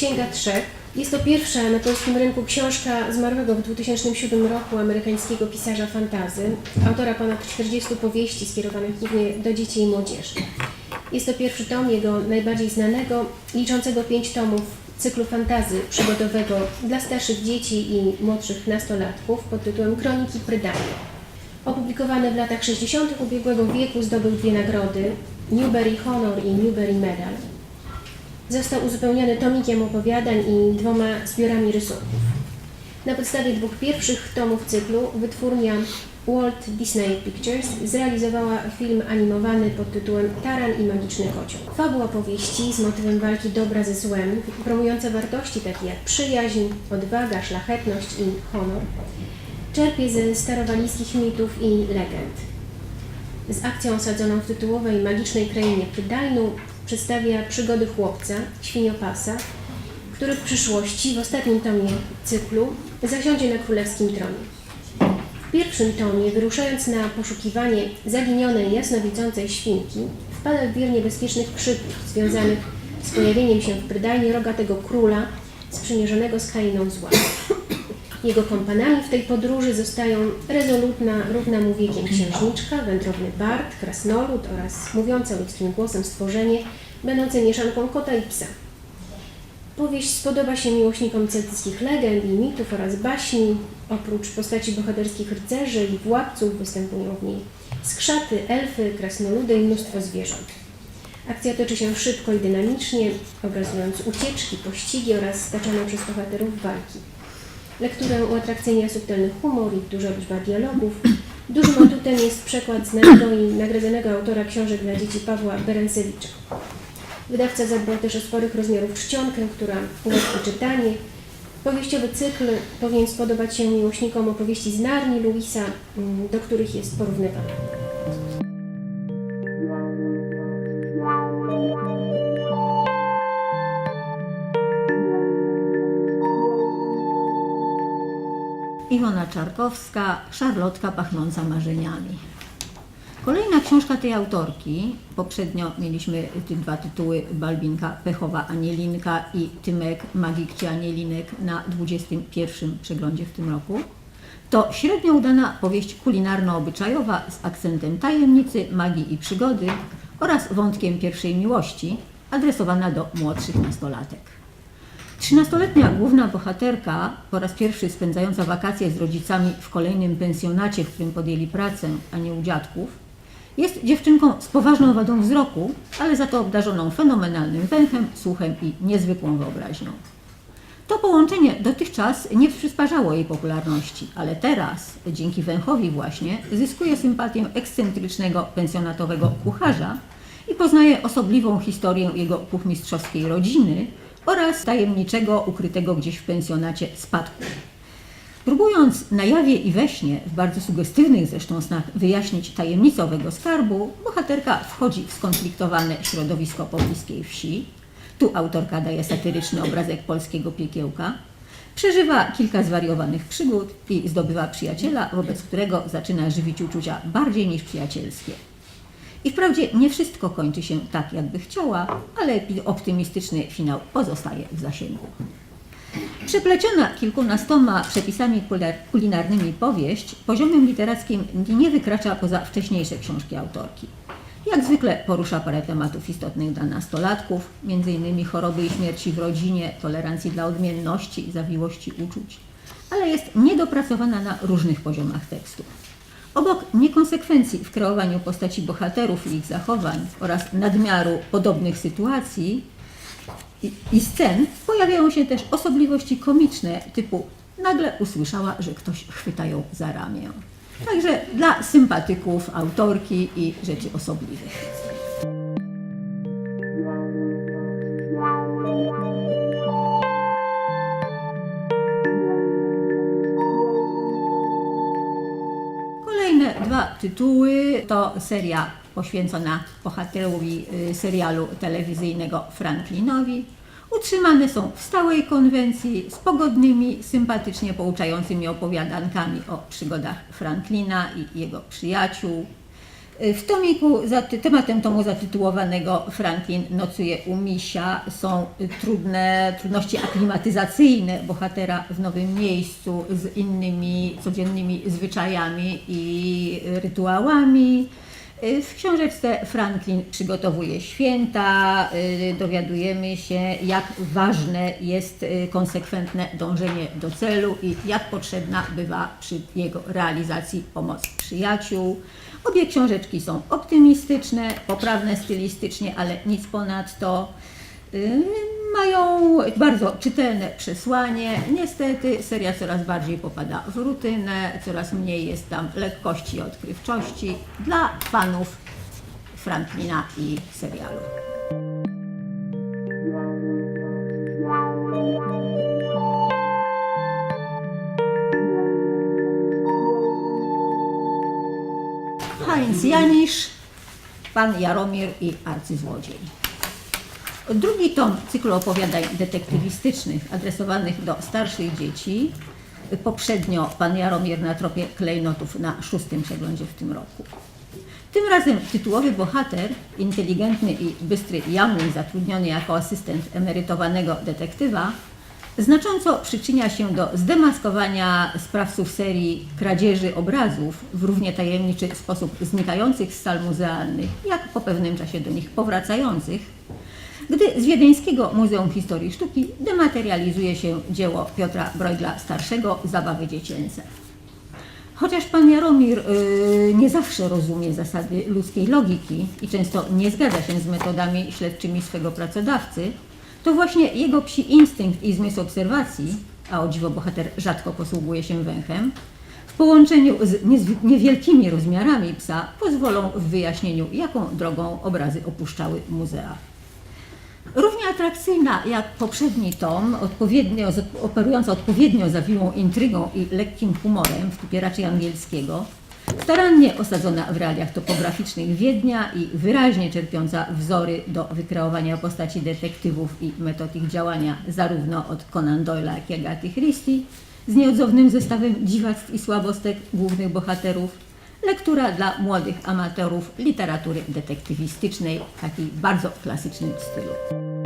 Księga Trzech. Jest to pierwsza na polskim rynku książka zmarłego w 2007 roku amerykańskiego pisarza fantazy, autora ponad 40 powieści skierowanych głównie do dzieci i młodzieży. Jest to pierwszy tom jego najbardziej znanego, liczącego pięć tomów cyklu fantazy przygodowego dla starszych dzieci i młodszych nastolatków pod tytułem Kroniki Prydania. Opublikowany w latach 60. ubiegłego wieku zdobył dwie nagrody Newbery Honor i Newbery Medal. Został uzupełniony tomikiem opowiadań i dwoma zbiorami rysunków. Na podstawie dwóch pierwszych tomów cyklu wytwórnia Walt Disney Pictures zrealizowała film animowany pod tytułem Taran i magiczny kocioł. Fabuła powieści z motywem walki dobra ze złem, promująca wartości takie jak przyjaźń, odwaga, szlachetność i honor, czerpie ze starowalijskich mitów i legend. Z akcją osadzoną w tytułowej magicznej krainie Prydajnu przedstawia przygody chłopca, świniopasa, który w przyszłości, w ostatnim tomie cyklu, zasiądzie na królewskim tronie. W pierwszym tomie, wyruszając na poszukiwanie zaginionej jasnowidzącej świnki, wpada w wir niebezpiecznych krzyków związanych z pojawieniem się w Prydajnie rogatego króla sprzymierzonego z krainą zła. Jego kompanami w tej podróży zostają rezolutna, równa mu wiekiem księżniczka, wędrowny bard, krasnolud oraz mówiące ludzkim głosem stworzenie, będące mieszanką kota i psa. Powieść spodoba się miłośnikom celtyckich legend i mitów oraz baśni. Oprócz postaci bohaterskich rycerzy i władców występują w niej skrzaty, elfy, krasnoludy i mnóstwo zwierząt. Akcja toczy się szybko i dynamicznie, obrazując ucieczki, pościgi oraz staczoną przez bohaterów walki. Lekturę uatrakcyjnia subtelny humor i duża liczba dialogów. Dużym atutem jest przekład znanego i nagrodzonego autora książek dla dzieci Pawła Berencewicza. Wydawca zadbał też o sporych rozmiarów czcionkę, która ułatwi czytanie. Powieściowy cykl powinien spodobać się miłośnikom opowieści z Narni Luisa, mm, do których jest porównywany. Iwona Czarkowska, Szarlotka pachnąca marzeniami. Kolejna książka tej autorki, poprzednio mieliśmy te dwa tytuły Balbinka Pechowa Anielinka i Tymek Magik czy Anielinek na 21 przeglądzie w tym roku. To średnio udana powieść kulinarno-obyczajowa z akcentem tajemnicy, magii i przygody oraz wątkiem pierwszej miłości, adresowana do młodszych nastolatek. Trzynastoletnia główna bohaterka, po raz pierwszy spędzająca wakacje z rodzicami w kolejnym pensjonacie, w którym podjęli pracę, a nie u dziadków, jest dziewczynką z poważną wadą wzroku, ale za to obdarzoną fenomenalnym węchem, słuchem i niezwykłą wyobraźnią. To połączenie dotychczas nie przysparzało jej popularności, ale teraz, dzięki węchowi właśnie, zyskuje sympatię ekscentrycznego pensjonatowego kucharza i poznaje osobliwą historię jego kuchmistrzowskiej rodziny oraz tajemniczego, ukrytego gdzieś w pensjonacie spadku. Próbując na jawie i we śnie, w bardzo sugestywnych zresztą snach, wyjaśnić tajemnicę owego skarbu, bohaterka wchodzi w skonfliktowane środowisko pobliskiej wsi. Tu autorka daje satyryczny obrazek polskiego piekiełka. Przeżywa kilka zwariowanych przygód i zdobywa przyjaciela, wobec którego zaczyna żywić uczucia bardziej niż przyjacielskie. I wprawdzie nie wszystko kończy się tak, jakby chciała, ale optymistyczny finał pozostaje w zasięgu. Przepleciona kilkunastoma przepisami kulinarnymi powieść poziomem literackim nie wykracza poza wcześniejsze książki autorki. Jak zwykle porusza parę tematów istotnych dla nastolatków, m.in. choroby i śmierci w rodzinie, tolerancji dla odmienności, zawiłości uczuć, ale jest niedopracowana na różnych poziomach tekstu. Obok niekonsekwencji w kreowaniu postaci bohaterów i ich zachowań oraz nadmiaru podobnych sytuacji i, scen pojawiają się też osobliwości komiczne typu nagle usłyszała, że ktoś chwyta ją za ramię. Także dla sympatyków autorki i rzeczy osobliwych. Dwa tytuły to seria poświęcona bohaterowi y, serialu telewizyjnego Franklinowi. Utrzymane są w stałej konwencji z pogodnymi, sympatycznie pouczającymi opowiadankami o przygodach Franklina i jego przyjaciół. W tomiku, tematem tomu zatytułowanego Franklin nocuje u misia są trudne trudności aklimatyzacyjne bohatera w nowym miejscu z innymi codziennymi zwyczajami i rytuałami. W książeczce Franklin przygotowuje święta, y, dowiadujemy się, jak ważne jest y, konsekwentne dążenie do celu i jak potrzebna bywa przy jego realizacji pomoc przyjaciół. Obie książeczki są optymistyczne, poprawne stylistycznie, ale nic ponadto. Mają bardzo czytelne przesłanie. Niestety seria coraz bardziej popada w rutynę, coraz mniej jest tam lekkości i odkrywczości dla fanów Franklina i serialu. Heinz Janisz, pan Jaromir i arcyzłodziej. Drugi tom cyklu opowiadań detektywistycznych adresowanych do starszych dzieci. Poprzednio pan Jaromir na tropie klejnotów na szóstym przeglądzie w tym roku. Tym razem tytułowy bohater, inteligentny i bystry Jamlin, zatrudniony jako asystent emerytowanego detektywa, znacząco przyczynia się do zdemaskowania sprawców serii kradzieży obrazów w równie tajemniczy sposób znikających z sal muzealnych, jak po pewnym czasie do nich powracających, gdy z Wiedeńskiego Muzeum Historii Sztuki dematerializuje się dzieło Piotra Bruegla starszego Zabawy dziecięce. Chociaż pan Jaromir y, nie zawsze rozumie zasady ludzkiej logiki i często nie zgadza się z metodami śledczymi swego pracodawcy, to właśnie jego psi instynkt i zmysł obserwacji, a o dziwo bohater rzadko posługuje się węchem, w połączeniu z niewielkimi rozmiarami psa pozwolą w wyjaśnieniu, jaką drogą obrazy opuszczały muzea. Atrakcyjna jak poprzedni tom, odpowiednio, operująca odpowiednio zawiłą intrygą i lekkim humorem w typie raczej angielskiego, starannie osadzona w realiach topograficznych Wiednia i wyraźnie czerpiąca wzory do wykreowania postaci detektywów i metod ich działania zarówno od Conan Doyle'a, jak i Agaty Christie, z nieodzownym zestawem dziwactw i słabostek głównych bohaterów, Lektura dla młodych amatorów literatury detektywistycznej w takiej bardzo klasycznym stylu.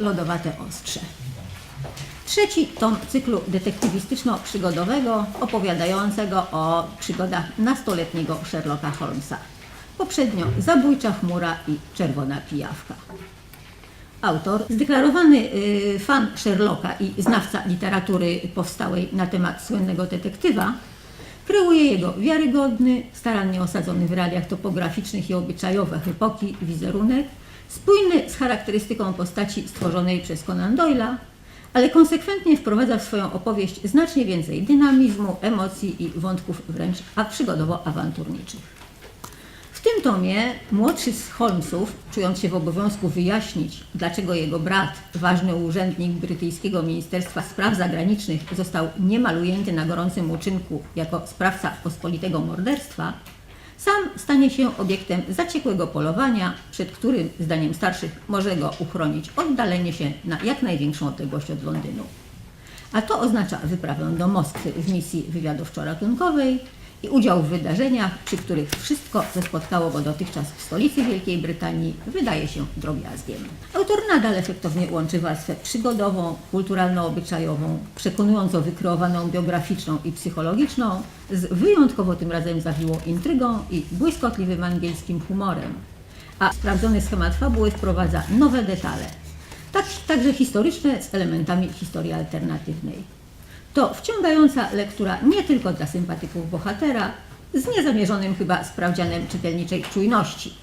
Lodowate Ostrze. Trzeci tom cyklu detektywistyczno-przygodowego opowiadającego o przygodach nastoletniego Sherlocka Holmesa. Poprzednio Zabójcza chmura i Czerwona pijawka. Autor, zdeklarowany y, fan Sherlocka i znawca literatury powstałej na temat słynnego detektywa, kreuje jego wiarygodny, starannie osadzony w realiach topograficznych i obyczajowych epoki wizerunek, spójny z charakterystyką postaci stworzonej przez Conan Doyle'a, ale konsekwentnie wprowadza w swoją opowieść znacznie więcej dynamizmu, emocji i wątków wręcz a przygodowo-awanturniczych. W tym tomie młodszy z Holmesów, czując się w obowiązku wyjaśnić, dlaczego jego brat, ważny urzędnik brytyjskiego Ministerstwa Spraw Zagranicznych, został niemal ujęty na gorącym uczynku jako sprawca pospolitego morderstwa, sam stanie się obiektem zaciekłego polowania, przed którym, zdaniem starszych, może go uchronić oddalenie się na jak największą odległość od Londynu. A to oznacza wyprawę do Moskwy w misji wywiadowczo-ratunkowej i udział w wydarzeniach, przy których wszystko, co spotkało go dotychczas w stolicy Wielkiej Brytanii, wydaje się drobiazgiem. Autor nadal efektownie łączy warstwę przygodową, kulturalno-obyczajową, przekonująco wykreowaną biograficzną i psychologiczną, z wyjątkowo tym razem zawiłą intrygą i błyskotliwym angielskim humorem. A sprawdzony schemat fabuły wprowadza nowe detale, tak, także historyczne z elementami historii alternatywnej. To wciągająca lektura nie tylko dla sympatyków bohatera, z niezamierzonym chyba sprawdzianem czytelniczej czujności.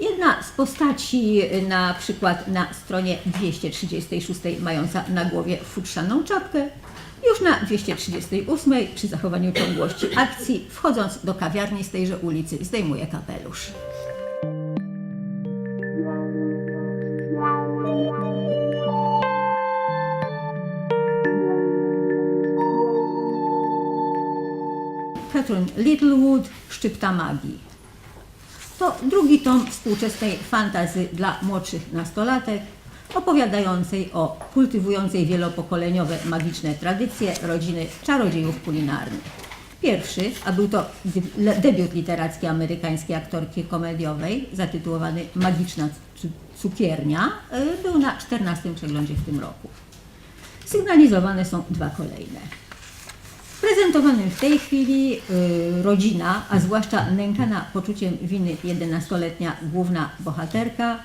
Jedna z postaci, na przykład na stronie 236, mająca na głowie futrzaną czapkę, już na 238, przy zachowaniu ciągłości akcji, wchodząc do kawiarni z tejże ulicy, zdejmuje kapelusz. Catherine Littlewood, Szczypta Magii. To drugi tom współczesnej fantazy dla młodszych nastolatek, opowiadającej o kultywującej wielopokoleniowe magiczne tradycje rodziny czarodziejów kulinarnych. Pierwszy, a był to debiut literacki amerykańskiej aktorki komediowej, zatytułowany Magiczna cu- cukiernia, y, był na 14 przeglądzie w tym roku. Sygnalizowane są dwa kolejne. Prezentowanym w tej chwili y, rodzina, a zwłaszcza nękana poczuciem winy 11-letnia główna bohaterka,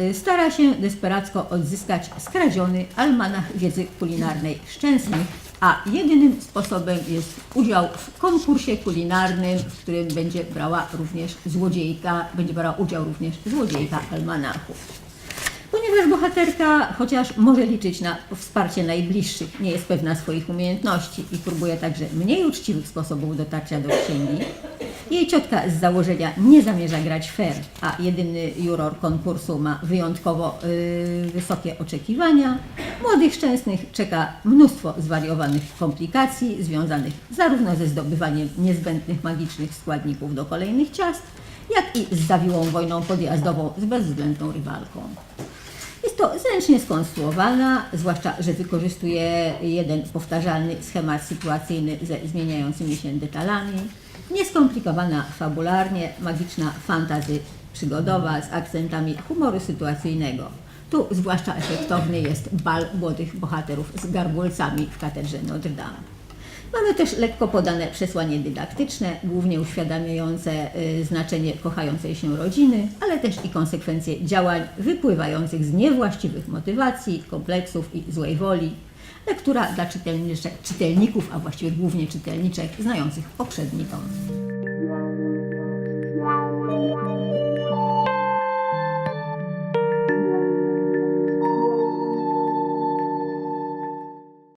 y, stara się desperacko odzyskać skradziony almanach wiedzy kulinarnej szczęsnych, a jedynym sposobem jest udział w konkursie kulinarnym, w którym będzie brała również złodziejka, będzie brała udział również złodziejka almanachów. Ponieważ bohaterka, chociaż może liczyć na wsparcie najbliższych, nie jest pewna swoich umiejętności i próbuje także mniej uczciwych sposobów dotarcia do księgi, jej ciotka z założenia nie zamierza grać fair, a jedyny juror konkursu ma wyjątkowo yy, wysokie oczekiwania. Młodych szczęsnych czeka mnóstwo zwariowanych komplikacji związanych zarówno ze zdobywaniem niezbędnych magicznych składników do kolejnych ciast, jak i z zawiłą wojną podjazdową z bezwzględną rywalką. Jest to zręcznie skonstruowana, zwłaszcza, że wykorzystuje jeden powtarzalny schemat sytuacyjny ze zmieniającymi się detalami. Nieskomplikowana fabularnie, magiczna fantazy przygodowa z akcentami humoru sytuacyjnego. Tu zwłaszcza efektowny jest bal młodych bohaterów z garbulcami w katedrze Notre Dame. Mamy też lekko podane przesłanie dydaktyczne, głównie uświadamiające y, znaczenie kochającej się rodziny, ale też i konsekwencje działań wypływających z niewłaściwych motywacji, kompleksów i złej woli. Lektura dla czytelników, a właściwie głównie czytelniczek znających poprzedni tom.